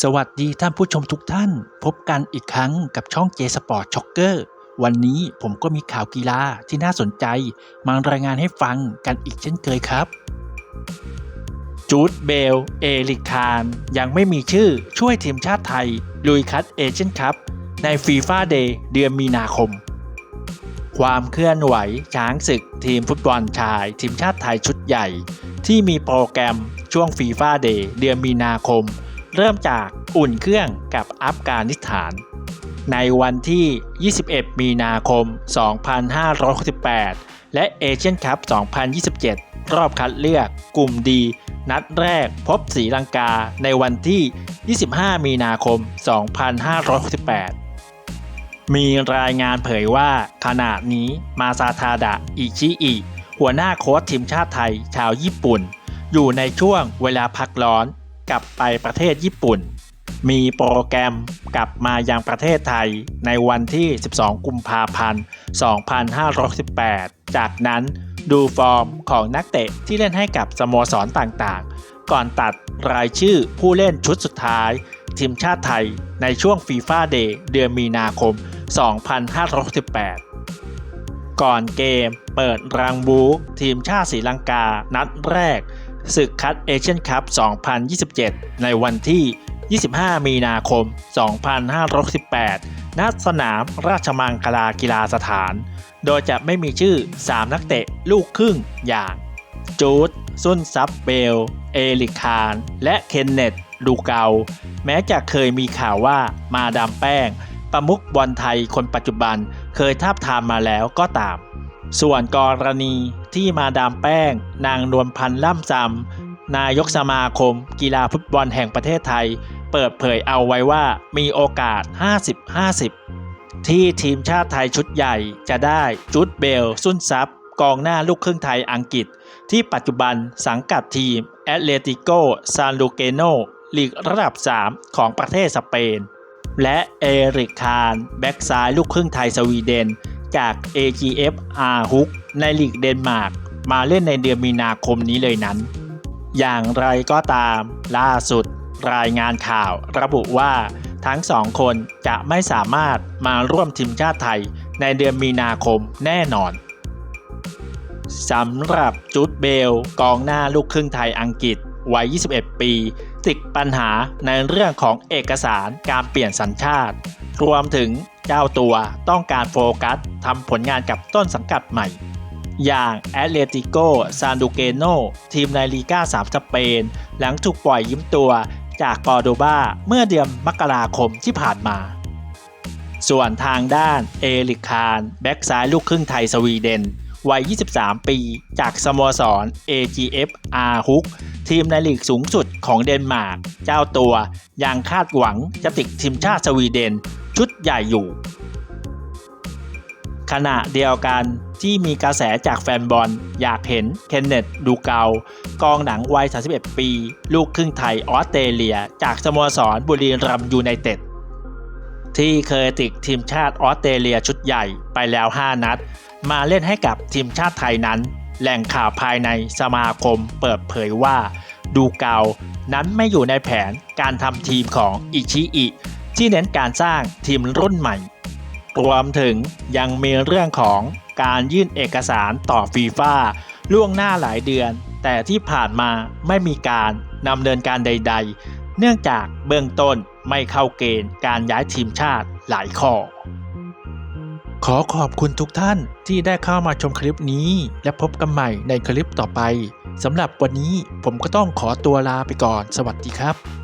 สวัสดีท่านผู้ชมทุกท่าน พบกันอีกครั้งกับช่อง J Sport Shocker วันนี้ผมก็มีข่าวกีฬาที่น่าสนใจ มารายงานให้ฟังกันอีกเช่นเคยครับ จูดเบล เอลิคาน ยังไม่มีชื่อช่วยทีมชาติไทย ลุยคัดเอเชียนคัพในฟีฟ่าเดย์เดือนมีนาคม ความเคลื่อนไหวช้างศึกทีมฟุตบอลชาย ทีมชาติไทยชุดใหญ่ ที่มีโปรแกรมช่วงฟีฟ่าเดย์เดือนมีนาคม เริ่มจากอุ่นเครื่องกับอัฟกานิสถาน ในวันที่ 21 มีนาคม 2568 และเอเชียนคัพ 2027 รอบคัดเลือกกลุ่มดี นัดแรกพบศรีลังกาในวันที่ 25 มีนาคม 2568 มีรายงานเผยว่าขณะนี้มาซาทาดะอิชิอิ หัวหน้าโค้ชทีมชาติไทยชาวญี่ปุ่น อยู่ในช่วงเวลาพักร้อน กลับไปประเทศญี่ปุ่น มีโปรแกรมกลับมายังประเทศไทยในวันที่ 12 กุมภาพันธ์ 2518จากนั้นดูฟอร์มของนักเตะที่เล่นให้กับสโมสรต่างๆ ก่อนตัดรายชื่อผู้เล่นชุดสุดท้าย ทีมชาติไทยในช่วงฟีฟ่าเดย์เดือนมีนาคม 2568 ก่อนเกมเปิดรังบูทีมชาติศรีลังกานัดแรก ศึกคัดเอเชียนคัพ 2027 ในวันที่ 25 มีนาคม 2568 ณ สนามราชมังคลากีฬาสถาน โดยจะไม่มีชื่อ 3 นักเตะลูกครึ่งอย่าง จูดซุนซับเบล เอลิคาน และเคนเนตลูเกา แม้จะเคยมีข่าวว่ามาดามแป้ง ประมุขบอลไทยคนปัจจุบันเคยทาบทามมาแล้วก็ตาม ส่วนกรณีที่มาดามแป้ง นางนวลพันธ์ล่ำซำนายกสมาคม กีฬาฟุตบอลแห่งประเทศไทย เปิดเผยเอาไว้ว่ามีโอกาส 50-50 ที่ทีมชาติไทยชุดใหญ่จะได้จุดเบลซุนซับกองหน้าลูกครึ่งไทยอังกฤษ ที่ปัจจุบันสังกัดทีมแอตเลติโกซานลูเกโนลีกระดับ 3 ของประเทศสเปน และเอริกคารแบ็กซ้ายลูกครึ่งไทยสวีเดน จาก AGF อาฮุกในลีกเดนมาร์กมาเล่นในเดือนมีนาคมนี้เลยนั้น อย่างไรก็ตามล่าสุดรายงานข่าวระบุว่าทั้งสองคนจะไม่สามารถมาร่วมทีมชาติไทยในเดือนมีนาคมแน่นอนสำหรับจูดเบลกองหน้าลูกครึ่งไทยอังกฤษวัย 21 ปี ติดปัญหาในเรื่องของเอกสารการเปลี่ยนสัญชาติ รวมถึง เจ้าตัวต้องการโฟกัสทำผลงานกับต้นสังกัดใหม่ อย่างแอตเลติโกซานดูเกโนทีมในลีกา3สเปน หลังถูกปล่อยยิ้มตัวจากกอร์โดบาเมื่อเดือนมกราคมที่ผ่านมา ส่วนทางด้านเอลิคาน แบ็กซ้ายลูกครึ่งไทยสวีเดนวัย 23 ปี จากสโมสร AGF อาฮุกทีมในลีกสูงสุดของเดนมาร์ก เจ้าตัวยังคาดหวังจะติดทีมชาติสวีเดน ชุดใหญ่อยู่ ขณะเดียวกันที่มีกระแสจากแฟนบอลอยากเห็นเคนเนตดูเกากองหนังวัย 31 ปี ลูกครึ่งไทยออสเตรเลีย จากสโมสรบุรีรัมย์ยูไนเต็ดที่เคยติดทีมชาติออสเตรเลียชุดใหญ่ไปแล้ว 5 นัด มาเล่นให้กับทีมชาติไทยนั้น แหล่งข่าวภายในสมาคมเปิดเผยว่า ดูเกา นั้นไม่อยู่ในแผนการทำทีมของอิชิอิ ที่เน้นการสร้างทีมรุ่นใหม่ รวมถึงยังมีเรื่องของการยื่นเอกสารต่อฟีฟ่าล่วงหน้าหลายเดือน แต่ที่ผ่านมาไม่มีการดำเนินการใด ๆ เนื่องจากเบื้องต้นไม่เข้าเกณฑ์การย้ายทีมชาติหลายข้อ ขอขอบคุณทุกท่านที่ได้เข้ามาชมคลิปนี้ และพบกันใหม่ในคลิปต่อไปสำหรับวันนี้ผมก็ต้องขอตัวลาไปก่อน สวัสดีครับ